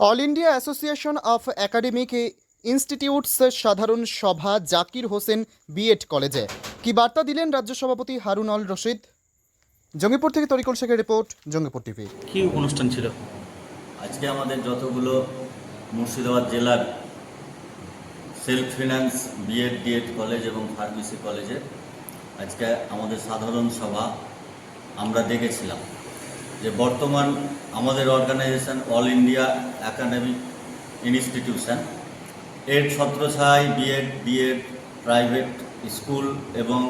All India association of academic institutes সাধারণ সভা Zakir Hossain B Ed কলেজে। কি বার্তা দিলেন রাজ্য সভাপতি হারুন অল রশিদ? জঙ্গিপুর থেকে তরিকুল শেখের রিপোর্ট জঙ্গিপুর টিভি। কি অনুষ্ঠান ছিল? আজকে আমাদের যতগুলো মুর্শিদাবাদ জেলার self finance BEd DEd college এবং ফার্মেসি কলেজের আজকে আমাদের সাধারণ সভা আমরা দেখেছিলাম। যে বর্তমান আমাদের organisation all India academic institution এর ছত্রছায় বিএড ডিএড প্রাইভেট স্কুল এবং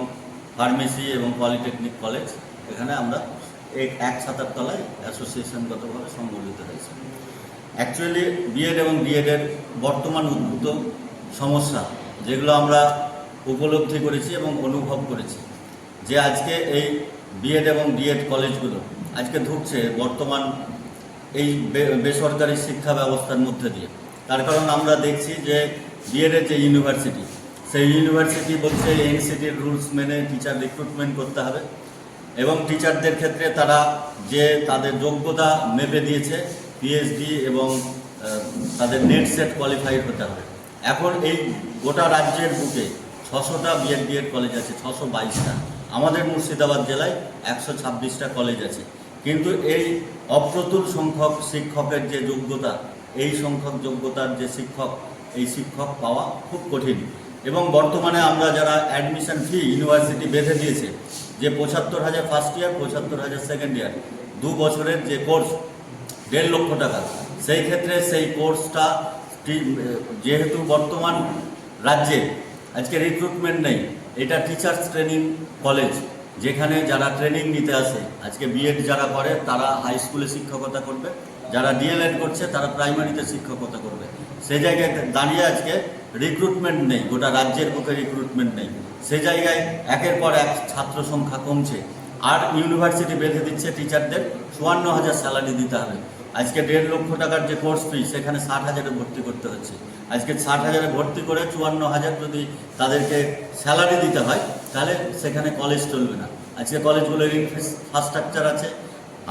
ফার্মেসি এবং পলিটেকনিক কলেজ এখানে আমরা এক এক ছাতার তলায় অ্যাসোসিয়েশনগতভাবে সংগঠিত হয়েছে। অ্যাকচুয়ালি বিএড এবং ডিএডের বর্তমান উদ্ভূত সমস্যা, যেগুলো আমরা উপলব্ধি করেছি এবং অনুভব করেছি, যে আজকে এই বিএড এবং ডিএড কলেজগুলো আজকে ঢুকছে বর্তমান এই বেসরকারি শিক্ষা ব্যবস্থার মধ্যে দিয়ে। তার কারণ আমরা দেখছি যে বিএডের যে ইউনিভার্সিটি, সেই ইউনিভার্সিটি বলছে এনসিটির রুলস মেনে টিচার রিক্রুটমেন্ট করতে হবে এবং টিচারদের ক্ষেত্রে তারা যে তাদের যোগ্যতা মেপে দিয়েছে, পিএইচডি এবং তাদের নেট সেট কোয়ালিফাইড হতে হবে। এখন এই গোটা রাজ্যের বুকে ছশোটা বিএড ডিএড কলেজ আছে, ছশো বাইশটা। আমাদের মুর্শিদাবাদ জেলায় একশো ছাব্বিশটা কলেজ আছে। কিন্তু এই অপ্রতুল সংখ্যক শিক্ষকের যে যোগ্যতা, এই সংখ্যক যোগ্যতার যে শিক্ষক, এই শিক্ষক পাওয়া খুব কঠিন। এবং বর্তমানে আমরা যারা অ্যাডমিশন ফি ইউনিভার্সিটি বেঁধে দিয়েছে, যে পঁচাত্তর হাজার ফার্স্ট ইয়ার পঁচাত্তর হাজার সেকেন্ড ইয়ার দু বছরের যে কোর্স দেড় লক্ষ টাকা, সেই ক্ষেত্রে সেই কোর্সটা যেহেতু বর্তমান রাজ্যে, আজকে রিক্রুটমেন্ট নেই, এটা টিচার্স ট্রেনিং কলেজ যেখানে যারা ট্রেনিং নিতে আসে, আজকে বিএড যারা করে, তারা হাই স্কুলে শিক্ষকতা করবে। যারা ডিএলএড করছে, তারা প্রাইমারিতে শিক্ষকতা করবে। সেই জায়গায় দাঁড়িয়ে আজকে রিক্রুটমেন্ট নেই, গোটা রাজ্যের বুকে রিক্রুটমেন্ট নেই। সেই জায়গায় একের পর এক ছাত্র সংখ্যা কমছে। আর ইউনিভার্সিটি বেঁধে দিচ্ছে টিচারদের চুয়ান্ন হাজার স্যালারি দিতে হবে। আজকে দেড় লক্ষ টাকার যে কোর্স ফি সেখানে ষাট হাজারে ভর্তি করতে হচ্ছে। আজকে ষাট হাজারে ভর্তি করে চুয়ান্ন হাজার যদি তাদেরকে স্যালারি দিতে হয়, তাহলে সেখানে কলেজ চলবে না। আজকে কলেজগুলোর ইনফ্রাস্ট্রাকচার আছে।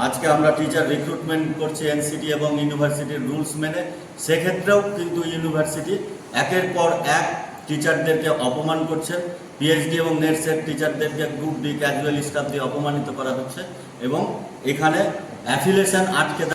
আজকে আমরা টিচার রিক্রুটমেন্ট করছি এনসিটি এবং ইউনিভার্সিটির রুলস মেনে। সেক্ষেত্রেও কিন্তু ইউনিভার্সিটি একের পর এক টিচারদেরকে অপমান করছেন পিএইচডি এবং নেটসের টিচারদেরকে গ্রুপ ডি ক্যাজুয়াল স্টাফ দিয়ে অপমানিত করা হচ্ছে। এবং এখানে অ্যাফিলিয়েশন আটকে